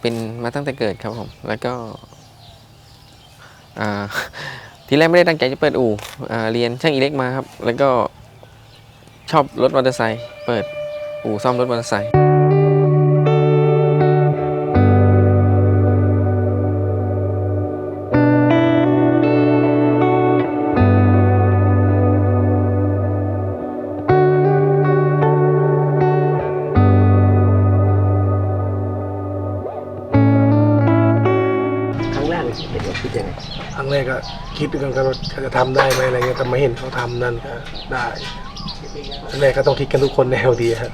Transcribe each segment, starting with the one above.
เป็นมาตั้งแต่เกิดครับผม แล้วก็ทีแรกไม่ได้ตั้งใจจะเปิดอู่เรียนช่างอิเล็กมาครับ แล้วก็ชอบรถมอเตอร์ไซค์ เปิดอู่ซ่อมรถมอเตอร์ไซค์ ครั้งแรกเลยที่เห็นว่าคิดยังไงครั้งแรกก็คิดกันว่าเขาจะทำได้ไหมอะไรเงี้ยแต่มาเห็นเขาทำนั่นก็ได้ครั้งแรกก็ต้องคิดกันทุกคนแนวดีครับ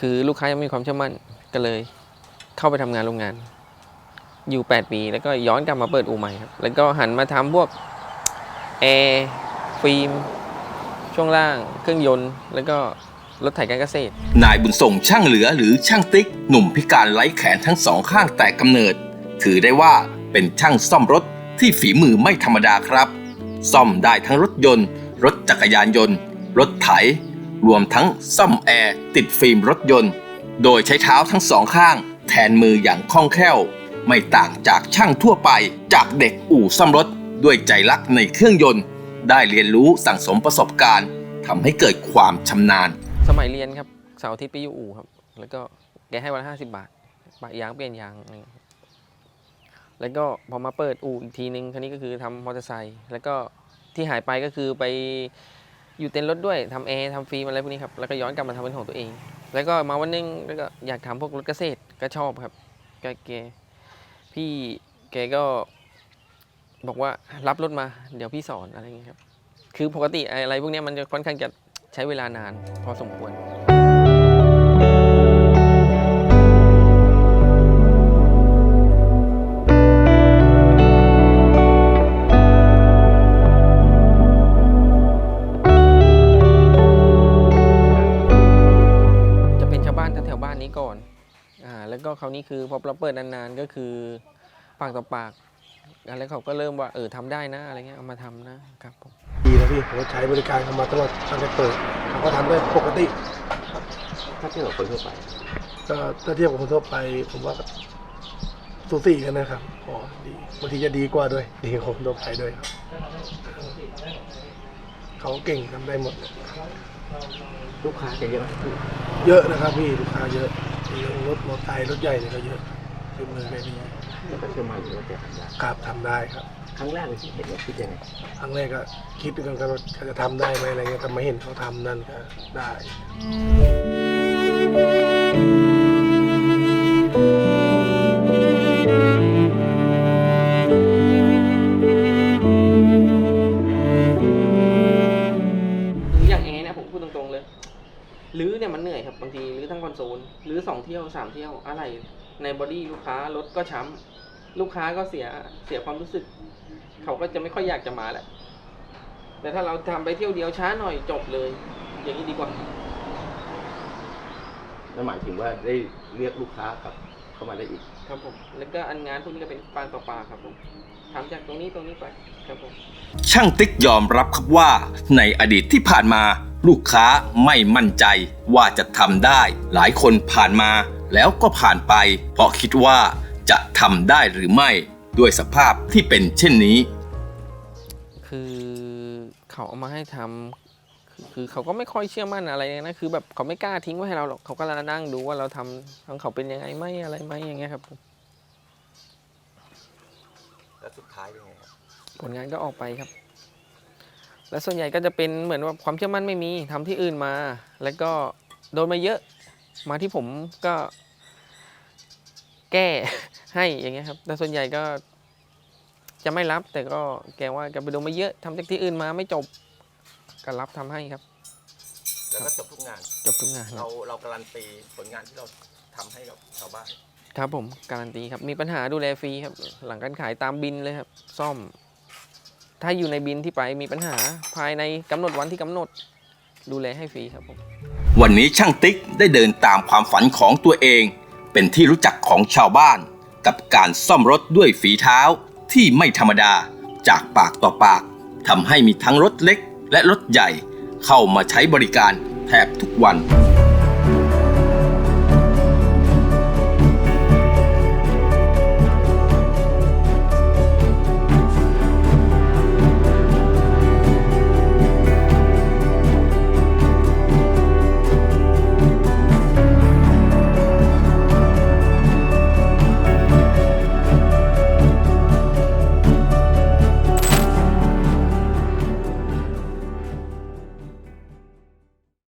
คือลูกค้ายังไม่มีความเชื่อมั่นก็เลย เข้าไปทำงานโรงงาน อยู่ 8 ปี แล้วก็ย้อนกลับมาเปิดอู่ใหม่ครับแล้วก็หันมาทำพวกแอร์ฟิล์มช่วงล่างเครื่องยนต์ แล้วก็รถไถการเกษตร นายบุญส่งช่างเหลือหรือช่างติ๊ก หนุ่มพิการไร้แขนทั้งสองข้างแต่กำเนิด ถือได้ว่า เป็นช่างซ่อมรถที่ฝีมือไม่ธรรมดาครับ ซ่อมได้ทั้งรถยนต์ รถจักรยานยนต์ รถไถ รวมทั้งซ่อมแอร์ติดฟิล์มรถยนต์ โดยใช้เท้าทั้งสองข้าง แทนมืออย่างคล่องแคล่ว ไม่ต่างจากช่างทั่วไปจากเด็กอู่ซ่อมรถด้วยใจรักในเครื่องยนต์ ได้เรียนรู้สั่งสมประสบการณ์ทำให้เกิดความชำนาญ สมัยเรียนครับเสาร์อาทิตย์ไปอยู่อู่ครับ แล้วก็แกให้วันละห้าสิบบาทปะยางเปลี่ยนยางอะไรเงี้ย แล้วก็พอมาเปิดอู่อีกทีนึงคันนี้ก็คือทำมอเตอร์ไซค์แล้วก็ที่หายไปก็คือไปอยู่เต็นท์รถด้วยทำแอร์ทำฟิล์มอะไรพวกนี้ครับแล้วก็ย้อนกลับมาทำเป็นของตัวเอง แล้วก็มาวันหนึงแล้วก็อยากทำพวกรถเกษตรก็ชอบครับแกแกพี่แกก็บอกว่ารับรถมาเดี๋ยวพี่สอนอะไรอย่างเงี้ยครับ คือปกติอะไรพวกนี้มันจะค่อนข้างจะใช้เวลานานพอสมควร บ้านแถวๆบ้านนี้ก่อนอ่าแล้วก็คราวนี้คือพอเราเปิดนานๆก็คือปากต่อปากอ่าแล้วเขาก็เริ่มว่าเออทำได้นะอะไรเงี้ยเอามาทำนะครับผมดีนะพี่ผมก็ใช้บริการเขามาตลอดตั้งแต่เปิดเขาก็ทำได้ปกติถ้าเทียบกับคนทั่วไปก็ถ้าเทียบกับคนทั่วไป ผมว่าก็สูสีกันนะครับอ๋อดีบางทีจะดีกว่าด้วย ดีกว่าคนทั่วไปด้วยครับ เขาเก่งทำได้หมด ลูกค้าจะเยอะไหมพี่เยอะนะครับพี่ลูกค้าเยอะมีรถมอเตอร์ไซค์รถใหญ่เนี่ยก็เยอะคือมือแค่นี้แล้วก็เชื่อมั่นอยู่ว่าแกทำได้ครับทำได้ครับ ครั้งแรกเลยที่เห็นว่าคิดยังไงครั้งแรกก็คิดกันว่าเขาจะทำได้ไหมอะไรเงี้ยแต่มาเห็นเขาทำนั่นก็ได้ห นโซลรื้อสองเที่ยวสามเที่ยวอะไรในบอดี้ลูกค้ารถก็ช้ำลูกค้าก็เสียเสียความรู้สึก เขาก็จะไม่ค่อยอยากจะมาแหละ แต่ถ้าเราทำไปเที่ยวเดียวช้าหน่อยจบเลย อย่างนี้ดีกว่านั่นหมายถึงว่าได้เรียกลูกค้ากลับเข้ามาได้อีก ครับผม แล้วก็อันงานพวกนี้ก็เป็นปางต่อปากครับผมทำจากตรงนี้ตรงนี้ไปครับผมช่างติ๊กยอมรับครับว่าในอดีตที่ผ่านมา ลูกค้าไม่มั่นใจว่าจะทำได้ หลายคนผ่านมาแล้วก็ผ่านไป เพราะคิดว่าจะทำได้หรือไม่ด้วยสภาพที่เป็นเช่นนี้ คือเขาเอามาให้ทำคือคือเขาก็ไม่ค่อยเชื่อมั่นอะไรนะคือแบบเขาไม่กล้าทิ้งไว้ให้เราหรอกเขาก็นั่งดูว่าเราทำของเขาเป็นยังไงไหมอะไรไหมอย่างเงี้ยครับผมแล้วสุดท้ายยังไงครับผลงานก็ออกไปครับ และส่วนใหญ่ก็จะเป็นเหมือนว่าความเชื่อมั่นไม่มีทำที่อื่นมา แล้วก็โดนมาเยอะมาที่ผมก็แก้ให้อย่างเงี้ยครับ แต่ส่วนใหญ่ก็จะไม่รับแต่ก็แกว่าแกไปโดนมาเยอะทำจากที่อื่นมาไม่จบก็รับทำให้ครับ แล้วก็จบทุกงานจบทุกงานครับเราเราการันตีผลงานที่เราทำให้กับชาวบ้านครับผมการันตีครับมีปัญหาดูแลฟรีครับ หลังการขายตามบินเลยครับ ซ่อม ถ้าอยู่ในบินที่ไปมีปัญหาภายในกำหนดวันที่กำหนด ดูแลให้ฟรีครับผมวันนี้ช่างติ๊กได้เดินตามความฝันของตัวเอง เป็นที่รู้จักของชาวบ้าน กับการซ่อมรถด้วยฝีเท้าที่ไม่ธรรมดาจากปากต่อปากทำให้มีทั้งรถเล็กและรถใหญ่ เข้ามาใช้บริการแทบทุกวัน